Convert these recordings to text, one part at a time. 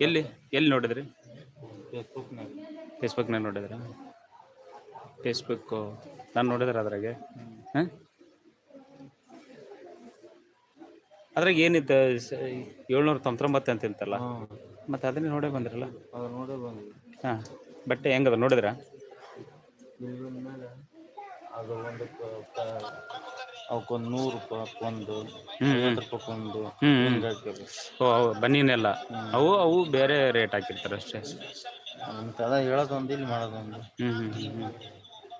ಎಲ್ಲಿ ಎಲ್ಲಿ ನೋಡಿದ್ರಿ? ಫೇಸ್ಬುಕ್ನಾಗ ನೋಡಿದ್ರ? ಫೇಸ್ಬುಕ್ಕು ನಾನು ನೋಡಿದ್ರ ಅದ್ರಾಗೆ. ಹಾಂ ಅದ್ರಾಗ ಏನಿತ್ತು? ಏಳ್ನೂರ ತೊಂಬತ್ತೊಂಬತ್ತು ಅಂತ ಇಂತಲ್ಲ ಮತ್ತೆ ಅದನ್ನೇ ನೋಡೇ ಬಂದ್ರಲ್ಲ? ಹಾಂ. ಬಟ್ಟೆ ಹೆಂಗದ? ನೋಡಿದ್ರಾ? ಅವಕ್ಕೊಂದು ನೂರು ರೂಪಾಯಿ ಒಂದು ಐವತ್ತು ರೂಪಾಯಿ ಒಂದು. ಹಿಂಗೆ ಹಾಕಿದ್ರು ಓ ಅವು ಬನ್ನಿನೆಲ್ಲ. ಅವು ಅವು ಬೇರೆ ರೇಟ್ ಹಾಕಿರ್ತಾರೆ ಅಷ್ಟೇ. ಅಂತೆಲ್ಲ ಹೇಳೋದೊಂದು ಇಲ್ಲಿ ಮಾಡೋದೊಂದು. ಹ್ಞೂ ಹ್ಞೂ ಹ್ಞೂ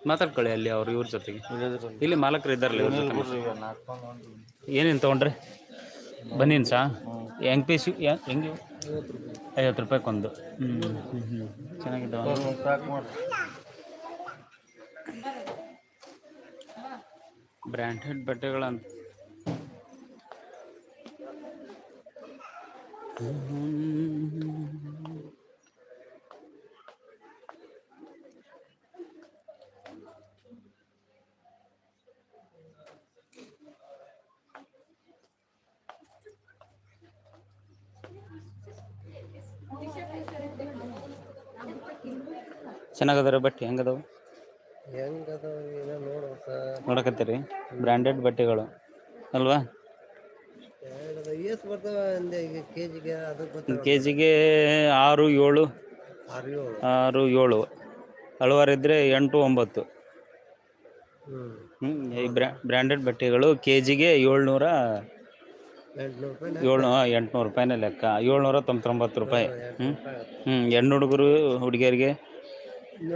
ಮಾತಾಡ್ಕೊಳ್ಳಿ ಅಲ್ಲಿ ಅವ್ರು ಇವ್ರ ಜೊತೆಗೆ. ಇಲ್ಲದ್ರಲ್ಲಿ ಇಲ್ಲಿ ಮಾಲಕರು ಇದ್ದಾರಲ್ಲ ಇವ್ರ ಜೊತೆ ಒಂದು. ಏನೇನು ತೊಗೊಂಡ್ರಿ? ಬನ್ನಿನ್ ಸಾ ಹೆಂಗ್ ಪೀಸ್ ಹೆಂಗೆ? ಐವತ್ತು ರೂಪಾಯಿಗೊಂದು ಹ್ಞೂ ಹ್ಞೂ ಹ್ಞೂ ಚೆನ್ನಾಗಿದ್ದಾವೆ. ಪ್ಯಾಕ್ ಮಾಡಿ ಬ್ರ್ಯಾಂಡೆಡ್ ಬಟ್ಟೆಗಳಂತ. ಚೆನ್ನಾಗದಾರ ಬಟ್ಟೆ? ಹೆಂಗದವು? ಹೆಂಗದ ಏನೋ ನೋಡು ಸರ್ ನೋಡಕತ್ತೀರಿ. ಬ್ರ್ಯಾಂಡೆಡ್ ಬಟ್ಟೆಗಳು. ಅಲ್ವಾ? ಕೆ ಜಿಗೆ ಆರು, ಏಳು. ಆರು, ಏಳು. ಇದ್ದರೆ ಎಂಟು, ಒಂಬತ್ತು. ಈ ಬ್ರ್ಯಾ ಬ್ರ್ಯಾಂಡೆಡ್ ಬಟ್ಟೆಗಳು ಕೆ ಜಿಗೆ ಏಳ್ನೂರ ಏಳ್ನೂ ಎಂಟುನೂರು ರೂಪಾಯಿನೇ ಲೆಕ್ಕ. ಏಳ್ನೂರ ತೊಂಬತ್ತೊಂಬತ್ತು ರೂಪಾಯಿ. ಹ್ಞೂ ಹ್ಞೂ ಹೆಣ್ಣು ಹುಡುಗರು, ಹುಡುಗಿಯರಿಗೆ.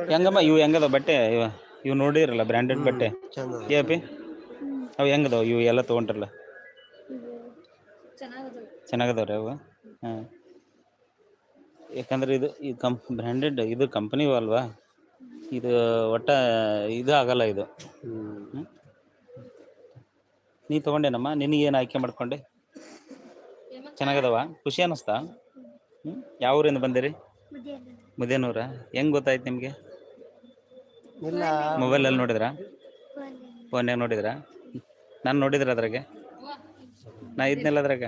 ಹೆಂಗಮ್ಮ ಇವು ಹೆಂಗದ ಬಟ್ಟೆ ಇವ? ಇವು ನೋಡಿರಲ್ಲ ಬ್ರ್ಯಾಂಡೆಡ್ ಬಟ್ಟೆ? ಏಪಿ ಅವು ಹೆಂಗದಾವ? ಇವು ಎಲ್ಲ ತೊಗೊಂಡ್ರಲ್ಲ? ಚೆನ್ನಾಗದವ್ರಿ ಅವು? ಹಾಂ. ಯಾಕಂದ್ರೆ ಇದು ಈ ಕಂಪ್ ಬ್ರ್ಯಾಂಡೆಡ್ ಇದು ಕಂಪನಿ ಅಲ್ವಾ? ಇದು ಒಟ್ಟ ಇದು ಆಗಲ್ಲ ಇದು? ನೀ ತೊಗೊಂಡೇನಮ್ಮ? ನಿನಗೇನು ಆಯ್ಕೆ ಮಾಡ್ಕೊಂಡೆ? ಚೆನ್ನಾಗದವ? ಖುಷಿ ಅನ್ನಿಸ್ತಾ ಹ್ಞೂ ಯಾವ ಊರಿಂದ ಬಂದಿರಿ ಮುದೇನೂರ ಹೆಂಗೆ ಗೊತ್ತಾಯ್ತು ನಿಮಗೆ? ಇಲ್ಲ. ಮೊಬೈಲಲ್ಲಿ ನೋಡಿದ್ರಾ? ಫೋನ್ಯಾಗ ನೋಡಿದ್ರಾ? ನಾನು ನೋಡಿದ್ರ ಅದ್ರಾಗೆ? ನಾ ಇದ್ನಲ್ಲ ಅದ್ರಾಗ?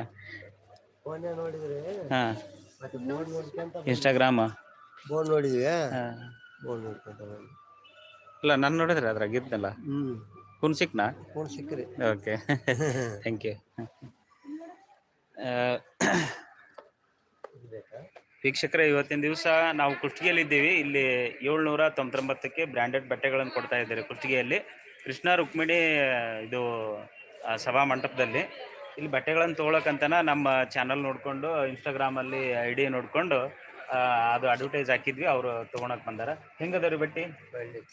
ಫೋನ್ಯಾಗ ನೋಡಿದ್ರಿ ಹಾಂ. ಮತ್ತೆ ಬೋರ್ಡ್ ನೋಡ್ಕೊಂತ ಇನ್ಸ್ಟಾಗ್ರಾಮ್ ಬೋರ್ಡ್ ನೋಡಿದ್ವಿ ಹಾಂ. ಬೋರ್ಡ್ ನೋಡ್ಕೊಂತ ಬಂದ್ವಿ ಇಲ್ಲ ನಾನು ನೋಡಿದ್ರೆ ಅದ್ರಾಗ ಇದ್ನಲ್ಲ? ಹ್ಮ್. ಕುನ್ ಸಿಕ್ನಾ? ಫೋನ್ ಸಿಕ್ಕ್ರಿ. ಓಕೆ ಥ್ಯಾಂಕ್ ಯು ವೀಕ್ಷಕರೇ ಇವತ್ತಿನ ದಿವಸ ನಾವು ಕುಷ್ಟಗಿಯಲ್ಲಿದ್ದೀವಿ. ಇಲ್ಲಿ ಏಳ್ನೂರ ತೊಂಬತ್ತೊಂಬತ್ತಕ್ಕೆ ಬ್ರ್ಯಾಂಡೆಡ್ ಬಟ್ಟೆಗಳನ್ನು ಕೊಡ್ತಾ ಇದ್ದಾರೆ ಕುಷ್ಟಿಗೆಯಲ್ಲಿ. ಕೃಷ್ಣ ರುಕ್ಮಿಣಿ ಇದು ಸಭಾ ಮಂಟಪದಲ್ಲಿ. ಇಲ್ಲಿ ಬಟ್ಟೆಗಳನ್ನು ತೊಗೊಳಕ್ಕಂತನ ನಮ್ಮ ಚಾನಲ್ ನೋಡಿಕೊಂಡು ಇನ್ಸ್ಟಾಗ್ರಾಮಲ್ಲಿ ಐ ಡಿ ನೋಡಿಕೊಂಡು ಅದು ಅಡ್ವರ್ಟೈಸ್ ಹಾಕಿದ್ವಿ ಅವರು ತೊಗೊಳಕ್ಕೆ ಬಂದಾರ. ಹೆಂಗದವ್ರಿ ರೀ ಬಟ್ಟೆ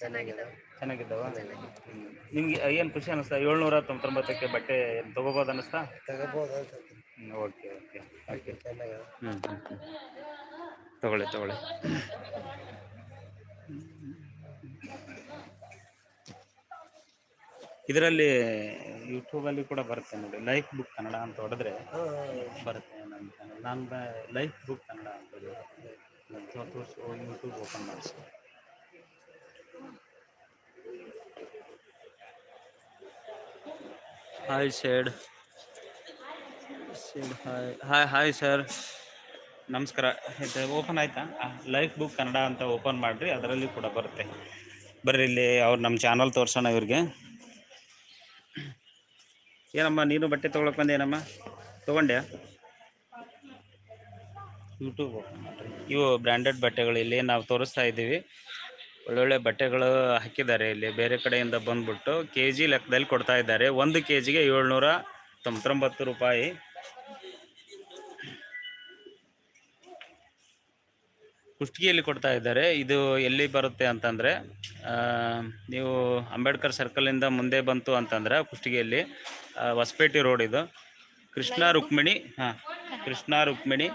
ಚೆನ್ನಾಗಿದ್ದಾವ? ನಿಮ್ಗೆ ಏನು ಖುಷಿ ಅನಿಸ್ತಾ? ಏಳ್ನೂರ ತೊಂಬತ್ತೊಂಬತ್ತಕ್ಕೆ ಬಟ್ಟೆ ತೊಗೋಬೋದು ಅನ್ನಿಸ್ತಾ ತಗೋಬೋದು ಅನ್ಸುತ್ತೆ. Okay okay okay. ಚೆನ್ನಾಗಿದೆ ಹ್ಞೂ ಹ್ಞೂ ಹ್ಞೂ ತಗೊಳ್ಳಿ ತಗೊಳ್ಳಿ. ಇದರಲ್ಲಿ ಯೂಟ್ಯೂಬಲ್ಲಿ ಕೂಡ ಬರುತ್ತೆ ನೋಡಿ. ಲೈಫ್ ಬುಕ್ ಕನ್ನಡ ಅಂತ ಹೊಡೆದ್ರೆ ಬರುತ್ತೆ ನನ್ನ ಚಾನಲ್ ನಾನು ಲೈಫ್ ಬುಕ್ ಕನ್ನಡ ಅಂತ ಯೂಟ್ಯೂಬ್ ಓಪನ್ ಮಾಡಿಸಿ. ಹಾಯ್ ಶೇಡ್ ಶೇಡ್ ಹಾಯ್ ಹಾಯ್ ಹಾಯ್ ಸರ್ ನಮಸ್ಕಾರ. ಇದು ಓಪನ್ ಆಯ್ತಾ? ಲೈಫ್ ಬುಕ್ ಕನ್ನಡ ಅಂತ ಓಪನ್ ಮಾಡಿರಿ, ಅದರಲ್ಲಿ ಕೂಡ ಬರುತ್ತೆ. ಬರ್ರಿ ಇಲ್ಲಿ ಅವ್ರು ನಮ್ಮ ಚಾನಲ್ ತೋರ್ಸೋಣ ಇವ್ರಿಗೆ. ಏನಮ್ಮ, ನೀನು ಬಟ್ಟೆ ತೊಗೊಳಕ್ ಬಂದೇನಮ್ಮ ತೊಗೊಂಡ್ಯಾ? ಯೂಟ್ಯೂಬ್ ಓಪನ್ ಮಾಡಿರಿ. ಇವು ಬ್ರ್ಯಾಂಡೆಡ್ ಬಟ್ಟೆಗಳು ಇಲ್ಲಿ ನಾವು ತೋರಿಸ್ತಾ ಇದ್ದೀವಿ. ಒಳ್ಳೊಳ್ಳೆ ಬಟ್ಟೆಗಳು ಹಾಕಿದ್ದಾರೆ ಇಲ್ಲಿ. ಬೇರೆ ಕಡೆಯಿಂದ ಬಂದ್ಬಿಟ್ಟು ಕೆ ಜಿ ಲೆಕ್ಕದಲ್ಲಿ ಕೊಡ್ತಾ ಇದ್ದಾರೆ. ಒಂದು ಕೆ ಜಿಗೆ ಏಳ್ನೂರ ತೊಂಬತ್ತೊಂಬತ್ತು ರೂಪಾಯಿ. ಕುಷ್ಟಗಿಯಲ್ಲಿ ಕೊಡ್ತಾ ಇದ್ದಾರೆ. ಇದು ಎಲ್ಲಿ ಬರುತ್ತೆ ಅಂತಂದರೆ ನೀವು ಅಂಬೇಡ್ಕರ್ ಸರ್ಕಲಿಂದ ಮುಂದೆ ಬಂತು ಅಂತಂದ್ರೆ ಕುಷ್ಟಗಿಯಲ್ಲಿ ಹೊಸಪೇಟೆ ರೋಡ್ ಇದು. ಕೃಷ್ಣ ರುಕ್ಮಿಣಿ ಹಾಂ ಕೃಷ್ಣ ರುಕ್ಮಿಣಿ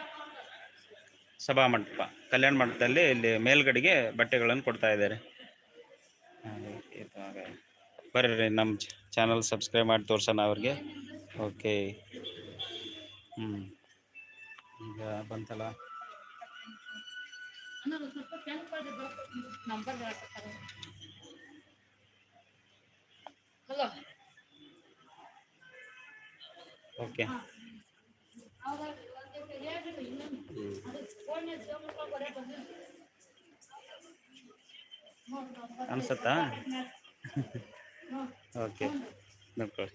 ಸಭಾ ಮಂಟಪ. ಕಲ್ಯಾಣ ಮಂಟಪದಲ್ಲಿ ಇಲ್ಲಿ ಮೇಲ್ಗಡೆಗೆ ಬಟ್ಟೆಗಳನ್ನು ಕೊಡ್ತಾ ಇದ್ದಾರೆ. ಬರ್ರಿ ನಮ್ಮ ಚಾನಲ್ ಸಬ್ಸ್ಕ್ರೈಬ್ ಮಾಡಿ ತೋರ್ಸೋಣ ಅವ್ರಿಗೆ. ಓಕೆ ಹ್ಞೂ ಈಗ ಬಂತಲ್ಲ? ಹಲೋ ಓಕೆ ಅವಾಗ ಹೇಳ್ರಿ ಇನ್ನೊಂದು ಅದು ಫೋನ್ ಅನ್ಸತ್ತಾ? ಓಕೆ ನೋಡ್ಕೊಳ್ಳಿ.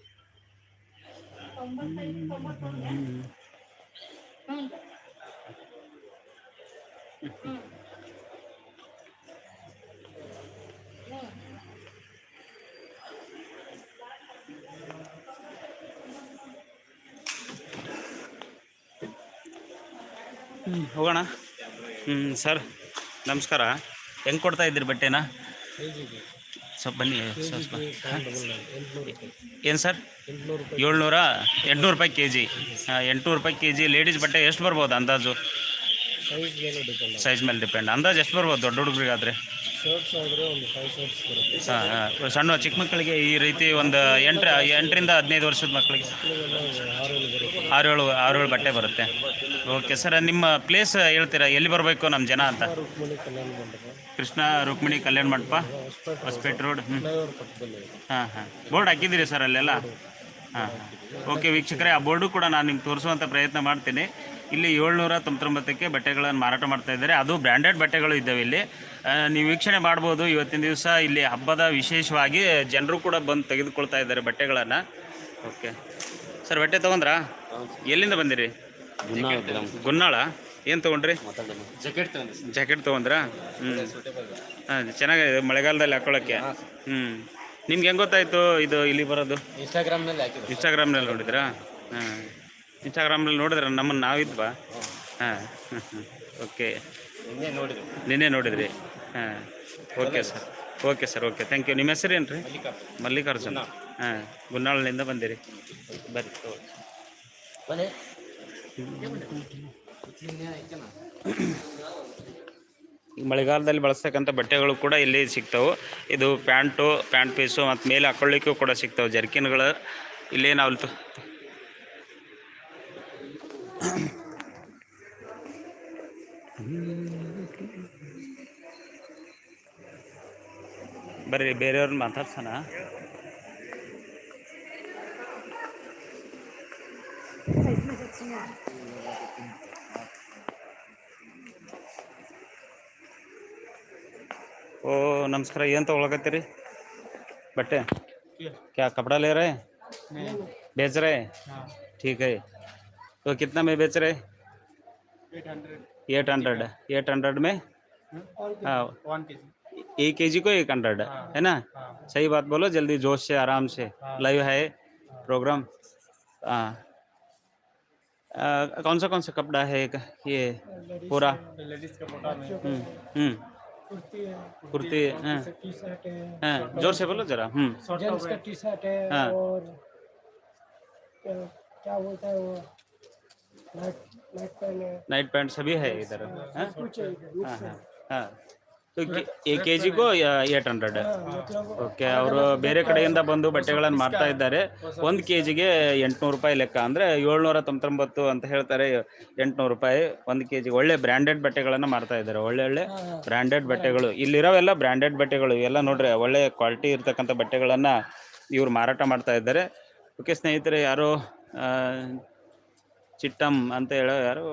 ಹೋಗೋಣ. ಹ್ಞೂ ಸರ್, ನಮಸ್ಕಾರ. ಹೆಂಗೆ ಕೊಡ್ತಾ ಇದ್ದೀರಿ ಬಟ್ಟೆನ? ಸ್ವಲ್ಪ ಬನ್ನಿ, ಸ್ವಲ್ಪ ಏನು ಸರ್? ಏಳ್ನೂರ? ಎಂಟುನೂರು ರೂಪಾಯಿ ಕೆ ಜಿ ಎಂಟುನೂರು ರೂಪಾಯಿ ಕೆ ಜಿ ಲೇಡೀಸ್ ಬಟ್ಟೆ ಎಷ್ಟು ಬರ್ಬೋದು ಅಂದಾಜು? ಸೈಜ್ ಮೇಲೆ ಡಿಪೆಂಡ್ ಸೈಜ್ ಮೇಲೆ ಡಿಪೆಂಡ್ ಅಂದಾಜು ಎಷ್ಟು ಬರ್ಬೋದು ದೊಡ್ಡ ಹುಡುಗರಿಗಾದ್ರೆ? ಹಾಂ ಹಾಂ. ಸಣ್ಣ ಚಿಕ್ಕ ಮಕ್ಕಳಿಗೆ ಈ ರೀತಿ ಒಂದು ಎಂಟು ಎಂಟರಿಂದ ಹದಿನೈದು ವರ್ಷದ ಮಕ್ಕಳಿಗೆ. ಆರು ಏಳು ಆರು ಏಳು ಬಟ್ಟೆ ಬರುತ್ತೆ. ಓಕೆ ಸರ್ ನಿಮ್ಮ ಪ್ಲೇಸ್ ಹೇಳ್ತೀರಾ? ಎಲ್ಲಿ ಬರಬೇಕು ನಮ್ಮ ಜನ ಅಂತ? ಕೃಷ್ಣ ರುಕ್ಮಿಣಿ ಕಲ್ಯಾಣ ಮಂಟಪ. ಹೊಸಪೇಟೆ ರೋಡ್ ಹ್ಞೂ ಹಾಂ ಹಾಂ. ಬೋರ್ಡ್ ಹಾಕಿದ್ದೀರಿ ಸರ್ ಅಲ್ಲೆಲ್ಲ? ಹಾಂ ಓಕೆ ವೀಕ್ಷಕರೇ, ಆ ಬೋರ್ಡು ಕೂಡ ನಾನು ನಿಮ್ಗೆ ತೋರಿಸುವಂಥ ಪ್ರಯತ್ನ ಮಾಡ್ತೀನಿ. ಇಲ್ಲಿ ಏಳ್ನೂರ ತೊಂಬತ್ತೊಂಬತ್ತಕ್ಕೆ ಬಟ್ಟೆಗಳನ್ನು ಮಾರಾಟ ಮಾಡ್ತಾ ಇದ್ದಾರೆ. ಅದು ಬ್ರ್ಯಾಂಡೆಡ್ ಬಟ್ಟೆಗಳು ಇದ್ದಾವೆ ಇಲ್ಲಿ. ನೀವು ವೀಕ್ಷಣೆ ಮಾಡ್ಬೋದು. ಇವತ್ತಿನ ದಿವಸ ಇಲ್ಲಿ ಹಬ್ಬದ ವಿಶೇಷವಾಗಿ ಜನರು ಕೂಡ ಬಂದು ತೆಗೆದುಕೊಳ್ತಾ ಇದ್ದಾರೆ ಬಟ್ಟೆಗಳನ್ನು. ಓಕೆ ಸರ್ ಬಟ್ಟೆ ತೊಗೊಂಡ್ರಾ? ಎಲ್ಲಿಂದ ಬಂದಿರಿ? ಗುನ್ನಾಳ. ಏನು ತೊಗೊಂಡ್ರಿ? ಜಾಕೆಟ್ ಜಾಕೆಟ್ ತೊಗೊಂಡ್ರಾ? ಹ್ಞೂ ಹಾಂ, ಚೆನ್ನಾಗಿದೆ. ಮಳೆಗಾಲದಲ್ಲಿ ಹಾಕೊಳ್ಳೋಕ್ಕೆ. ಹ್ಞೂ ನಿಮ್ಗೆ ಹೆಂಗೆ ಗೊತ್ತಾಯಿತು ಇದು ಇಲ್ಲಿ ಬರೋದು? ಇನ್ಸ್ಟಾಗ್ರಾಮ್ನಲ್ಲಿ ಹಾಕಿದ್ರು. ಇನ್ಸ್ಟಾಗ್ರಾಮ್ನಲ್ಲಿ ನೋಡಿದ್ರಾ ಹಾಂ. ಇನ್ಸ್ಟಾಗ್ರಾಮ್ನಲ್ಲಿ ನೋಡಿದ್ರೆ ನಮ್ಮನ್ನು ನಾವಿದ್ವಾ ಹಾಂ. ಓಕೆ ನಿನ್ನೆ ನೋಡಿದ್ರಿ. ನಿನ್ನೆ ನೋಡಿದ್ರಿ. ಹಾಂ. Okay sir okay sir okay thank you ನಿಮ್ಮ ಹೆಸರು ಏನು ರೀ ಮಲ್ಲಿಕಾರ್ಜುನ. ಹಾಂ. ಗುನ್ನಾಳಿನಿಂದ ಬಂದಿರಿ. ಬರ್ರಿ. ಓಕೆ ಈ ಮಳೆಗಾಲದಲ್ಲಿ ಬಳಸ್ತಕ್ಕಂಥ ಬಟ್ಟೆಗಳು ಕೂಡ ಇಲ್ಲಿ ಸಿಗ್ತವೆ. ಇದು ಪ್ಯಾಂಟು, ಪ್ಯಾಂಟ್ ಪೀಸು ಮತ್ತು ಮೇಲೆ ಹಾಕೊಳ್ಳಿಕ್ಕೂ ಕೂಡ ಸಿಗ್ತವೆ. ಜರ್ಕಿನ್ಗಳು ಇಲ್ಲೇ ನಾವು ಬರ್ರಿ ಬೇರೆಯವ್ರನ್ನ ಮಾತಾಡ್ಸೋಣ. ओ नमस्कार ಏನು ತೊಗೊಳಕತ್ತೀರಿ बट्टे क्या कपड़ा ले रहे हैं बेच रहे हैं ठीक है तो कितना में बेच रहे एट हंड्रेड एट हंड्रेड में हाँ एक के जी को एक हंड्रेड है ना सही बात बोलो जल्दी जोश से आराम से लाइव है प्रोग्राम हाँ आ, कौन सा कौन सा कपड़ा है एक ये पूरा लेडीज का मोटा में हम्म हम्म कुर्ती है कुर्ती हाँ टी शर्ट है हाँ ज़ोर से बोलो जरा हम्म। जेंट्स का टी शर्ट है हाँ। और क्या, बोलता है वो नाइट नाइट पैंट है। सभी है इधर हाँ कुछ है हाँ। ಕೆಜಿಗೂ ಏಟ್ ಹಂಡ್ರೆಡ್ ಓಕೆ ಅವರು ಬೇರೆ ಕಡೆಯಿಂದ ಬಂದು ಬಟ್ಟೆಗಳನ್ನು ಮಾರ್ತಾ ಇದ್ದಾರೆ. ಒಂದು ಕೆ ಜಿಗೆ ಎಂಟುನೂರು ರೂಪಾಯಿ ಲೆಕ್ಕ ಅಂದರೆ ಏಳ್ನೂರ ತೊಂಬತ್ತೊಂಬತ್ತು ಅಂತ ಹೇಳ್ತಾರೆ ಎಂಟುನೂರು ರೂಪಾಯಿ ಒಂದು ಕೆಜಿ ಒಳ್ಳೆ ಬ್ರ್ಯಾಂಡೆಡ್ ಬಟ್ಟೆಗಳನ್ನು ಮಾರ್ತಾ ಇದ್ದಾರೆ ಒಳ್ಳೆ ಒಳ್ಳೆ ಬ್ರ್ಯಾಂಡೆಡ್ ಬಟ್ಟೆಗಳು. ಇಲ್ಲಿರೋವೆಲ್ಲ ಬ್ರ್ಯಾಂಡೆಡ್ ಬಟ್ಟೆಗಳು ಇವೆಲ್ಲ ನೋಡ್ರಿ ಒಳ್ಳೆ ಕ್ವಾಲಿಟಿ ಇರ್ತಕ್ಕಂಥ ಬಟ್ಟೆಗಳನ್ನು ಇವರು ಮಾರಾಟ ಮಾಡ್ತಾ ಇದ್ದಾರೆ. ಓಕೆ ಸ್ನೇಹಿತರೆ ಯಾರು ಚಿಟ್ಟಮ್ ಅಂತ ಹೇಳೋ ಯಾರು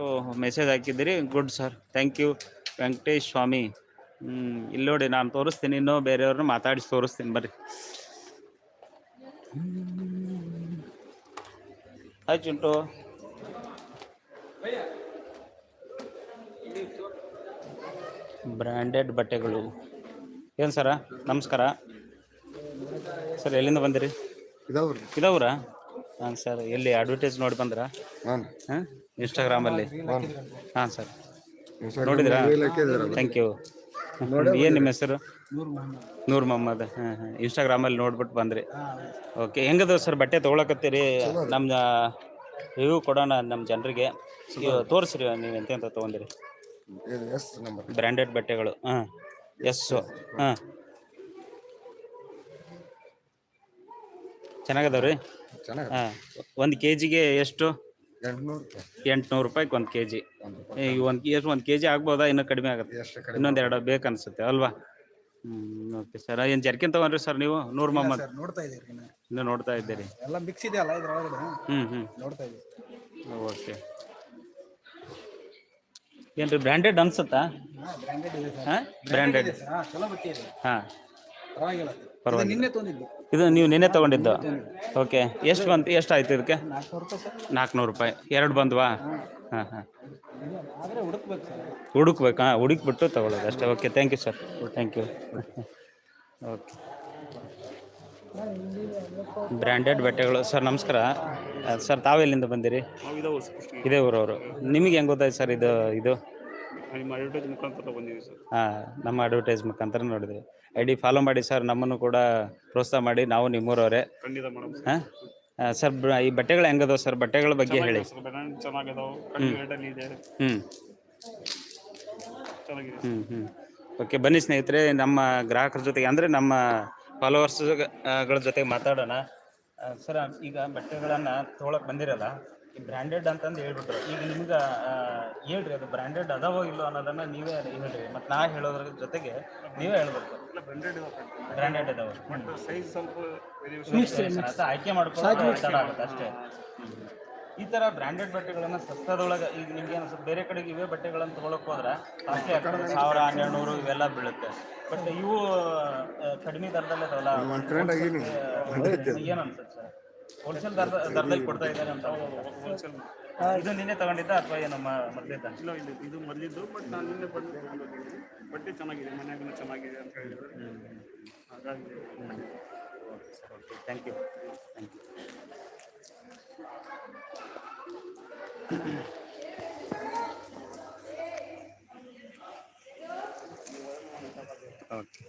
ಮೆಸೇಜ್ ಹಾಕಿದ್ದೀರಿ. Good sir thank you Venkatesh Swamy ಹ್ಞೂ ಇಲ್ಲಿ ನೋಡಿ ನಾನು ತೋರಿಸ್ತೀನಿ ಇನ್ನೂ ಬೇರೆಯವ್ರನ್ನ ಮಾತಾಡಿಸಿ ತೋರಿಸ್ತೀನಿ ಬರ್ರಿ. ಹಾಯ್ ಚಿಂಟು. ಬ್ರ್ಯಾಂಡೆಡ್ ಬಟ್ಟೆಗಳು. ಏನು ಸರ? ನಮಸ್ಕಾರ. ಸರ್ ಎಲ್ಲಿಂದ ಬಂದಿರಿ? ಇದಾವ್ರಿ. ಇದಾವ್ರಾ? ಹಾಂ ಸರ್ ಎಲ್ಲಿ ಅಡ್ವರ್ಟೈಸ್ ನೋಡಿ ಬಂದ್ರ? ಹಾಂ. ಹಾಂ ಇನ್ಸ್ಟಾಗ್ರಾಮಲ್ಲಿ ಹಾಂ. ಸರ್. ನೋಡಿದ್ರಾ? ಥ್ಯಾಂಕ್ ಯು ಏನು ನಿಮ್ಮ ಹೆಸರು? ನೂರ್ ಮೊಹಮ್ಮದ್. ಹಾಂ ಹಾಂ. ಇನ್ಸ್ಟಾಗ್ರಾಮಲ್ಲಿ ನೋಡ್ಬಿಟ್ಟು ಬಂದ್ರಿ. ಓಕೆ ಹೆಂಗದ ಸರ್ ಬಟ್ಟೆ ತೊಗೊಳಕತ್ತೀರಿ? ನಮ್ಮ ರಿವ್ಯೂ ಕೊಡೋಣ ನಮ್ಮ ಜನರಿಗೆ. ತೋರಿಸ್ರಿ ನೀವು ಎಂತ ತೊಗೊಂಡಿರಿ? S number. ಬ್ರ್ಯಾಂಡೆಡ್ ಬಟ್ಟೆಗಳು. ಹಾಂ ಎಸ್ಸು ಹಾಂ. ಚೆನ್ನಾಗದವ್ರಿ? ಚೆನ್ನಾಗಿ ಹಾಂ ಒಂದು ಕೆ ಜಿಗೆ ಎಷ್ಟು? ಎಂಟುನೂರು ರೂಪಾಯಿ ಎಂಟುನೂರು ರೂಪಾಯಿಗೆ ಒಂದು ಕೆ ಜಿ ಈಗ ಒಂದು ಎಷ್ಟು ಒಂದು ಕೆ ಜಿ ಆಗ್ಬೋದಾ? ಇನ್ನೂ ಕಡಿಮೆ ಆಗುತ್ತೆ. ಇನ್ನೊಂದು ಎರಡು ಬೇಕನ್ಸುತ್ತೆ ಅಲ್ವಾ? ಹ್ಞೂ ಓಕೆ ಸರ್ ಏನು ಜರ್ಕಿನ್ ತಗೊಂಡ್ರಿ ಸರ್ ನೀವು? ನೂರು ಮೊಹಮ್ಮದ್. ನೋಡ್ತಾ ಇದ್ದೀರಿ ಇನ್ನು. ನೋಡ್ತಾ ಇದ್ದೀರಿ. ಎಲ್ಲ ಮಿಕ್ಸ್ ಇದೆಯಲ್ಲ ಇದ್ರೊಳಗಡೆ? ಹ್ಞೂ ಹ್ಞೂ ನೋಡ್ತಾ ಇದ್ದೀವಿ. ಓಕೆ. ಏನ್ರಿ ಬ್ರ್ಯಾಂಡೆಡ್ ಅನ್ಸುತ್ತಾ? ಬ್ರ್ಯಾಂಡೆಡ್ ಹಾಂ ಬ್ರ್ಯಾಂಡೆಡ್ ಹಾಂ ಪರವಾಗಿಲ್ಲ. ನಿನ್ನೆ ತೊಂದಿದ್ದು ಇದು ನೀವು ನಿನ್ನೆ ತಗೊಂಡಿದ್ದು? ಓಕೆ ಎಷ್ಟು ಬಂತು ಎಷ್ಟು ಆಯ್ತು ಇದಕ್ಕೆ? ನಾಲ್ಕುನೂರು ರೂಪಾಯಿ. ಎರಡು ಬಂದ್ವಾ? ಹಾಂ ಹಾಂ. ಹುಡುಕ್ಬೇಕು ಹುಡುಕ್ಬಿಟ್ಟು ತಗೊಳ್ಳೋದು ಅಷ್ಟೇ. Okay thank you sir thank you okay branded ಬಟ್ಟೆಗಳು. ಸರ್ ನಮಸ್ಕಾರ. ಸರ್ ಸರ್ ತಾವೆಲ್ಲಿಂದ ಬಂದಿರಿ? ಇದೇ ಊರವರು. ನಿಮಗೆ ಹೆಂಗೆ ಗೊತ್ತಾಯ್ತು ಸರ್ ಇದು ಇದು? ನಿಮ್ಮ ಅಡ್ವರ್ಟೈಸ್ ಮುಖಾಂತರ ಬಂದಿದ್ದೀವಿ ಸರ್. ಹಾಂ ನಮ್ಮ ಅಡ್ವರ್ಟೈಸ್ ಮುಖಾಂತರ ನೋಡಿದ್ರಿ ಐ ಡಿ ಫಾಲೋ ಮಾಡಿ ಸರ್ ನಮ್ಮನ್ನು ಕೂಡ ಪ್ರೋತ್ಸಾಹ ಮಾಡಿ ನಾವು ನಿಮ್ಮೂರವರೇ. ಖಂಡಿತ ಮೇಡಮ್ ಹಾಂ ಸರ್ ಬ- ಈ ಬಟ್ಟೆಗಳು ಹೆಂಗದವ ಸರ್ ಬಟ್ಟೆಗಳ ಬಗ್ಗೆ ಹೇಳಿ. ಸರ್ ಬ್ರ್ಯಾಂಡ್ ಚೆನ್ನಾಗಿದಾವೆ ಕಡಿಮೆ ರೇಟಲ್ಲಿ ಇದೆ. ಹ್ಞೂ ಚೆನ್ನಾಗಿದೆ ಹ್ಞೂ ಹ್ಞೂ ಓಕೆ ಬನ್ನಿ ಸ್ನೇಹಿತರೆ ನಮ್ಮ ಗ್ರಾಹಕರ ಜೊತೆಗೆ ಅಂದರೆ ನಮ್ಮ ಫಾಲೋವರ್ಸ್ಗಳ ಜೊತೆಗೆ ಮಾತಾಡೋಣ. ಸರ್ ಈಗ ಬಟ್ಟೆಗಳನ್ನು ತೊಗೊಳಕ್ಕೆ ಬಂದಿರಲ್ಲ ಈ ಬ್ರ್ಯಾಂಡೆಡ್ ಅಂತಂದು ಹೇಳ್ಬಿಟ್ರು. ಈಗ ನಿಮ್ಗೆ ಹೇಳ್ರಿ ಅದು ಬ್ರ್ಯಾಂಡೆಡ್ ಅದಾವ ಇಲ್ಲೋ ಅನ್ನೋದನ್ನ ನೀವೇ ಹೇಳ್ರಿ. ಮತ್ತೆ ನಾ ಹೇಳೋದ್ರ ಜೊತೆಗೆ ನೀವೇ ಹೇಳ್ಬೇಕು. ಬ್ರ್ಯಾಂಡೆಡ್ ಅದಾವ ಸೈಜ್ ಸ್ವಲ್ಪ ಆಯ್ಕೆ ಮಾಡ್ಕೊಂಡು ಅಷ್ಟೇ. ಈ ತರ ಬ್ರ್ಯಾಂಡೆಡ್ ಬಟ್ಟೆಗಳನ್ನ ಸಸ್ತದೊಳಗೆ ಈಗ ನಿಮ್ಗೆ ಅನ್ಸುತ್ತೆ ಬೇರೆ ಕಡೆಗೆ ಇವೇ ಬಟ್ಟೆಗಳನ್ನ ತಗೊಳಕ್ ಹೋದ್ರೆ ಅಷ್ಟೇ ಆಗ್ತದೆ. ಸಾವಿರ ಹನ್ನೆರಡು ನೂರು ಇವೆಲ್ಲ ಬೀಳುತ್ತೆ. ಬಟ್ ಇವು ಕಡಿಮೆ ದರದಲ್ಲೇ ಅದಲ್ಲ ಏನು ಅನ್ಸುತ್ತೆ ಸರ್? ಹೋಲ್ಸೇಲ್ ದರ ದರದಲ್ಲಿ ಕೊಡ್ತಾ ಇದ್ದಾರೆ ಅಂತ ಹೋಲ್ಸೇಲ್ ಇದು ನಿನ್ನೆ ತಗೊಂಡಿದ್ದ ಅಥವಾ ಏನು ಮೊದಲಿದ್ದ ಇಲ್ಲ ಇದು ಇದು ಮೊದಲಿದ್ದು ಬಟ್ ನಾನು ನಿನ್ನೆ ತಗೊಂಡೋಗಿದ್ದೀನಿ ಬಟ್ಟೆ ಚೆನ್ನಾಗಿದೆ ಮನ್ಯಾಗೂ ಚೆನ್ನಾಗಿದೆ ಅಂತ ಹೇಳಿದ್ರು. ಹಾಗಾಗಿ okay thank you thank you okay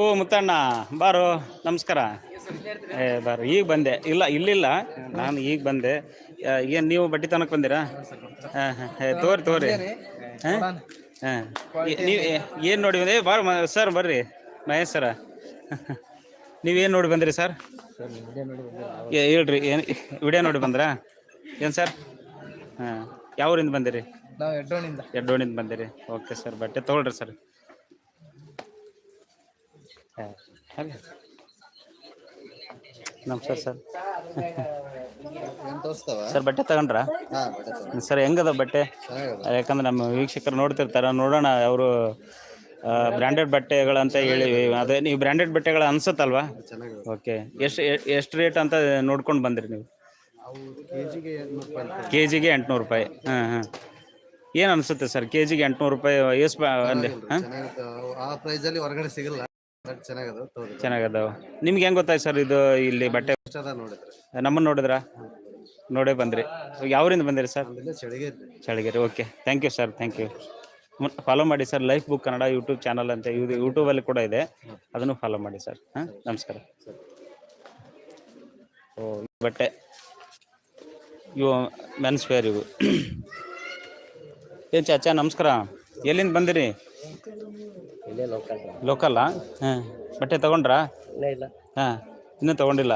ಓ ಮುತ್ತಣ್ಣ ಬಾರೋ ನಮಸ್ಕಾರ. ಏ ಬಾರೋ ಈಗ ಬಂದೆ. ಇಲ್ಲ ಇಲ್ಲಿಲ್ಲ. ನಾನು ಈಗ ಬಂದೆ. ಏನು ನೀವು ಬಟ್ಟೆ ತನಕ ಬಂದಿರಾ? ಹಾಂ ಹಾಂ ತೋರಿ ತೋರಿ. ಹಾಂ? ಹಾಂ. ನೀವು ಏನು ನೋಡಿ ಬಂದೆ ಬಾರ ಸರ್ ಬರ್ರಿ. ಮಹೇಶ್ ಸರ. ನೀವೇನು ನೋಡಿ ಬಂದ್ರಿ ಸರ್? ಏ ಹೇಳ್ರಿ ಏನು ವಿಡಿಯೋ ನೋಡಿ ಬಂದ್ರಾ? ಏನು ಸರ್? ಹಾಂ. ಯಾವ ಊರಿಂದ ಬಂದಿರಿ ಎಡ್ಡೋಣಿಂದ ಬಂದಿರಿ. Okay sir. ಬಟ್ಟೆ ತೊಗೊಳ್ರಿ ಸರ್. ನಮಸ್ಕಾರ ಸರ್. ಸರ್ ಬಟ್ಟೆ ತಗೊಂಡ್ರಾ? ಸರ್ ಹೆಂಗದ ಬಟ್ಟೆ? ಯಾಕಂದ್ರೆ ನಮ್ಮ ವೀಕ್ಷಕರು ನೋಡ್ತಿರ್ತಾರ ನೋಡೋಣ ಅವರು ಬ್ರ್ಯಾಂಡೆಡ್ ಬಟ್ಟೆಗಳಂತ ಹೇಳಿ. ಅದೇ ನೀವು ಬ್ರ್ಯಾಂಡೆಡ್ ಬಟ್ಟೆಗಳು ಅನ್ಸುತ್ತಲ್ವಾ? ಓಕೆ ಎಷ್ಟು ಎಷ್ಟು ರೇಟ್ ಅಂತ ನೋಡ್ಕೊಂಡು ಬಂದ್ರಿ ನೀವು? ಕೆ ಜಿಗೆ ಎಂಟ್ನೂರು ರೂಪಾಯಿ ಹಾಂ ಹಾಂ. ಏನು ಅನಿಸುತ್ತೆ ಸರ್ ಕೆ ಜಿಗೆ ಎಂಟುನೂರು ರೂಪಾಯಿ ಎಷ್ಟು ಹಾಂ? ಆ ಪ್ರೈಸಲ್ಲಿ ಹೊರಗಡೆ ಸಿಗಲ್ಲ. ಚೆನ್ನಾಗದ ಚೆನ್ನಾಗದಾವ ನಿಮ್ಗೆ ಹೆಂಗ್ ಗೊತ್ತಾಯ್ತು ಸರ್ ಇದು ಇಲ್ಲಿ ಬಟ್ಟೆ? ನಮ್ಮನ್ನ ನೋಡಿದ್ರ. ನೋಡಿದ್ರೆ ನಮ್ಮನ್ನು ನೋಡಿದ್ರಾ? ನೋಡೇ ಬಂದ್ರಿ. ಯಾವರಿಂದ ಬಂದಿರಿ sir. Chaligere. Okay. Thank you sir thank you follow ಮಾಡಿ sir. Life book Kannada YouTube channel ಅಂತ ಇದು ಯೂಟ್ಯೂಬಲ್ಲಿ ಕೂಡ ಇದೆ. ಅದನ್ನು ಫಾಲೋ ಮಾಡಿ ಸರ್. ಹಾಂ? ನಮಸ್ಕಾರ. ಓ ಬಟ್ಟೆ. ಇವು ಮೆನ್ಸ್ ವೇರ್ ಇವು. ಏನು ಚಾಚಾ ನಮಸ್ಕಾರ. ಎಲ್ಲಿಂದ ಬಂದಿರಿ? ಇಲ್ಲೇ ಲೋಕಲ್ ಲೋಕಲ್ಲಾ ಹಾಂ. ಬಟ್ಟೆ ತಗೊಂಡ್ರಾ? ಇಲ್ಲ ಇಲ್ಲ. ಹಾಂ. ಇನ್ನೂ ತಗೊಂಡಿಲ್ಲ.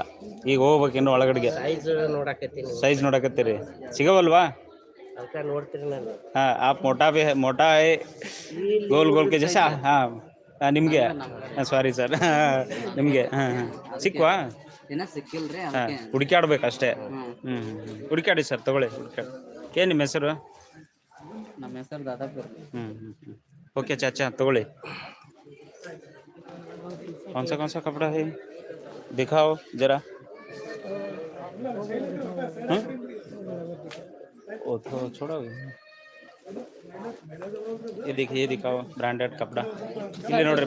ಈಗ ಹೋಗ್ಬೇಕು ಇನ್ನು ಒಳಗಡೆಗೆ. ಸೈಜ್ ನೋಡಾಕತ್ತೀನಿ. ಸೈಜ್ ನೋಡಕತ್ತೀರಿ. ಸಿಗವಲ್ವಾ? ಅದಕ್ಕೆ ನೋಡ್ತೀನಿ ನಾನು. ಹಾಂ ಆಪ್ ಮೋಟಾ ಬಿ ಮೋಟಾ ಗೋಲ್ ಗೋಲ್ ಕೆ ಜಸ ಹಾಂ. ನಿಮಗೆ? ಸಾರಿ ಸರ್ ನಿಮಗೆ? ಹಾಂ ಹಾಂ. ಸಿಕ್ವಾ? ಸಿಕ್ಕಿಲ್ರಿ ಹುಡುಕಾಡ್ಬೇಕು ಅಷ್ಟೇ ಹ್ಞೂ ಹುಡುಕಾಡಿ ಸರ್ ತಗೊಳ್ಳಿ ಹುಡುಕಾಡಿ ಏನು ನಿಮ್ಮ ಹೆಸರು? ನಮ್ಮ ಹೆಸರು ದಾದಾಪುರ್. ಹ್ಞೂ ಹ್ಞೂ ಹ್ಞೂ ओके चाचा तोड़े कौन सा कौन सा कपड़ा है दिखाओ जरा ओ तो छोड़ो ये देखिए ये दिखाओ ब्रांडेड कपड़ा ಇಲ್ಲಿ ನೋಡ್ರಿ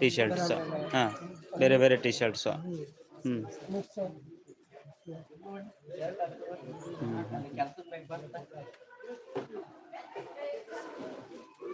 टी शर्ट ಹಾಂ, ಬೇರೆ ಬೇರೆ ಟಿ ಶರ್ಟ್ಸ್ ಹ್ಞೂ ಹ್ಞೂ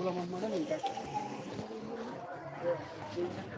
Pula más mala me.